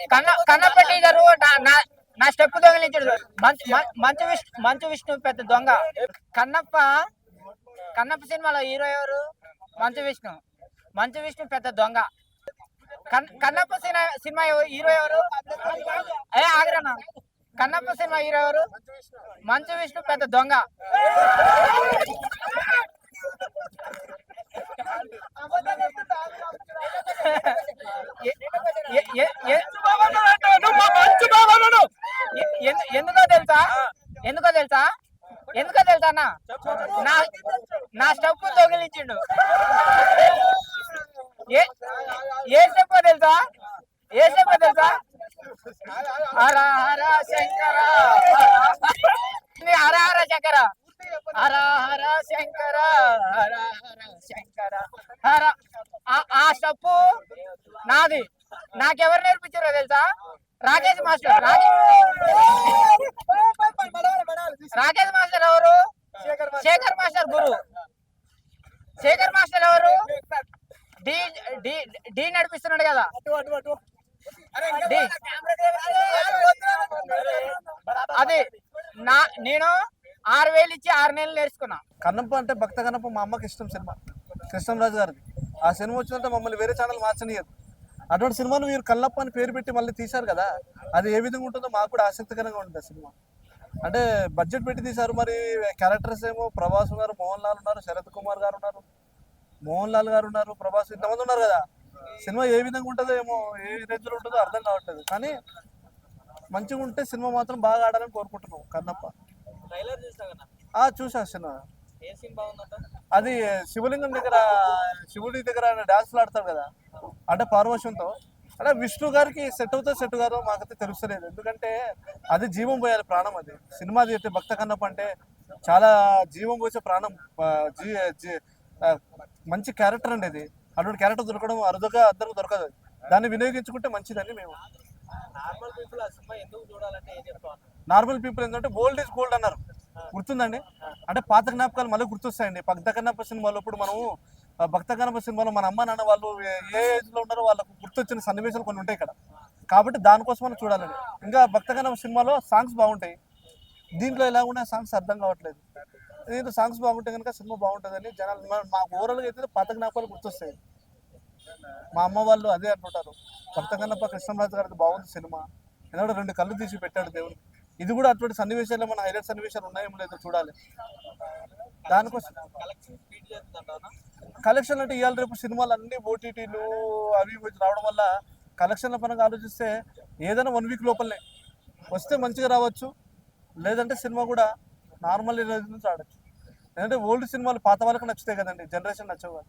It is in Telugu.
కన్న కన్నప్పటి గారు నా- నా- నా స్టెప్ దొంగిలించాడు. మంచు మంచు విష్ణు మంచు విష్ణు పెద్ద దొంగ. కన్నప్ప కన్నప్ప సినిమాలో హీరో ఎవరు? మంచు విష్ణు. మంచు విష్ణు పెద్ద దొంగ. కన్నప్ప సినిమా సినిమా హీరో ఎవరు? ఏ ఆగ్రహం కన్నప్ప సినిమా హీరో ఎవరు? మంచు విష్ణు పెద్ద దొంగ. ఎందుకో తెలుసా? ఎందుకో తెలుసా? ఎందుకో తెలుసా అన్న? నా నా స్టెప్ దొంగిలించిండు ఏ ఏ స్టెప్ తెలుసా? ఏ స్టెప్ తెలుసా? హర హర శంకర. హర హర శంకర? హర హర శంకర. హర హర శంకర. హర ఆ- ఆ స్టెప్ నాది. నాకెవరు నేర్పించారో తెలుసా? రాకేష్ మాస్టర్. రాకేష్ రాకేష్ మాస్టర్ ఎవరు? శేఖర్ మాస్టర్. గురు. శేఖర్ మాస్టర్ ఎవరు? డి నడిపిస్తున్నాడు కదా. డి. అది నా నేను ఆరు వేలు ఇచ్చి ఆరు నెలలు నేర్చుకున్నా. కన్నప్ప అంటే భక్త కన్నప్ప మా అమ్మకి ఇష్టం సినిమా. కృష్ణంరాజు గారిది. ఆ సినిమా వచ్చిందంటే మమ్మల్ని వేరే ఛానల్ మార్చనియదు. అటువంటి సినిమాను మీరు కన్నప్ప అని పేరు పెట్టి మళ్ళీ తీశారు కదా? అది ఏ విధంగా ఉంటుందో మాకు కూడా ఆసక్తికరంగా ఉంటుంది సినిమా. అంటే బడ్జెట్ పెట్టి తీశారు మరి క్యారెక్టర్స్ ఏమో ప్రభాస్ ఉన్నారు మోహన్ లాల్ ఉన్నారు శరత్ కుమార్ గారు ఉన్నారు. మోహన్ లాల్ గారు ఉన్నారు ప్రభాస్ ఇంతమంది ఉన్నారు కదా. సినిమా ఏ విధంగా ఉంటుందో ఏమో ఏ రేంజ్లో ఉంటుందో అర్థం కావట్లేదు. కానీ మంచిగా ఉంటే సినిమా మాత్రం బాగా ఆడాలని కోరుకుంటున్నాం కన్నప్ప. ట్రైలర్ చూసా సినిమా. అది శివలింగం దగ్గర శివుడి దగ్గర డాన్స్లు ఆడతాడు కదా. అంటే పార్వశంతో. అంటే విష్ణు గారికి సెట్ అవుతా సెట్ గారో మాకైతే తెలుస్తలేదు. ఎందుకంటే అది జీవం పోయాలి ప్రాణం అది. సినిమా తీస్తే భక్త కన్నప్ప అంటే చాలా జీవం పోసే ప్రాణం. మంచి క్యారెక్టర్ అండి ఇది అటువంటి క్యారెక్టర్ దొరకడం అరుదుగా అందరికి దొరకదు దాన్ని వినియోగించుకుంటే మంచిదని మేము. నార్మల్ పీపుల్ ఏంటంటే ఓల్డ్ ఈజ్ గోల్డ్ అన్నారు. గుర్తుందండి అంటే పాత జ్ఞాపకాలు మళ్ళీ గుర్తొస్తాయండి. భక్త కన్నప్ప సినిమాలో ఇప్పుడు మనము భక్త గణప సినిమాలో మన అమ్మ నాన్న వాళ్ళు ఏ- ఏజ్లో ఉన్నారో వాళ్ళకు గుర్తొచ్చిన సన్నివేశాలు కొన్ని ఉంటాయి ఇక్కడ. కాబట్టి దానికోసం మనం చూడాలని. ఇంకా భక్త గణప సినిమాలో సాంగ్స్ బాగుంటాయి. దీంట్లో ఎలా ఉన్నాయి సాంగ్స్ అర్థం కావట్లేదు. దీంట్లో సాంగ్స్ బాగుంటే కనుక సినిమా బాగుంటుందని జనాలు మాకు ఓవరాల్గా అయితే పాత జ్ఞాపకాలు గుర్తొస్తాయి. మా అమ్మ వాళ్ళు అదే అంటుంటారు. భక్త గణప కృష్ణరాజు గారికి బాగుంది సినిమా. ఎందుకంటే రెండు కళ్ళు తీసి పెట్టాడు దేవుడు. ఇది కూడా అటువంటి సన్నివేశాలు మన హైలైట్ సన్నివేశాలు ఉన్నాయేమో లేదో చూడాలి. దానికోసం కలెక్షన్ అంటే ఇవాళ రేపు సినిమాలు అన్ని ఓటీటీలు అవి రావడం వల్ల కలెక్షన్ల పరంగా ఆలోచిస్తే ఏదైనా వన్ వీక్ లోపలనే వస్తే మంచిగా రావచ్చు. లేదంటే సినిమా కూడా నార్మల్ రోజు నుంచి ఆడచ్చు ఎందుకంటే ఓల్డ్ సినిమాలు పాత వాళ్ళకి నచ్చుతాయి కదండి జనరేషన్ నచ్చవు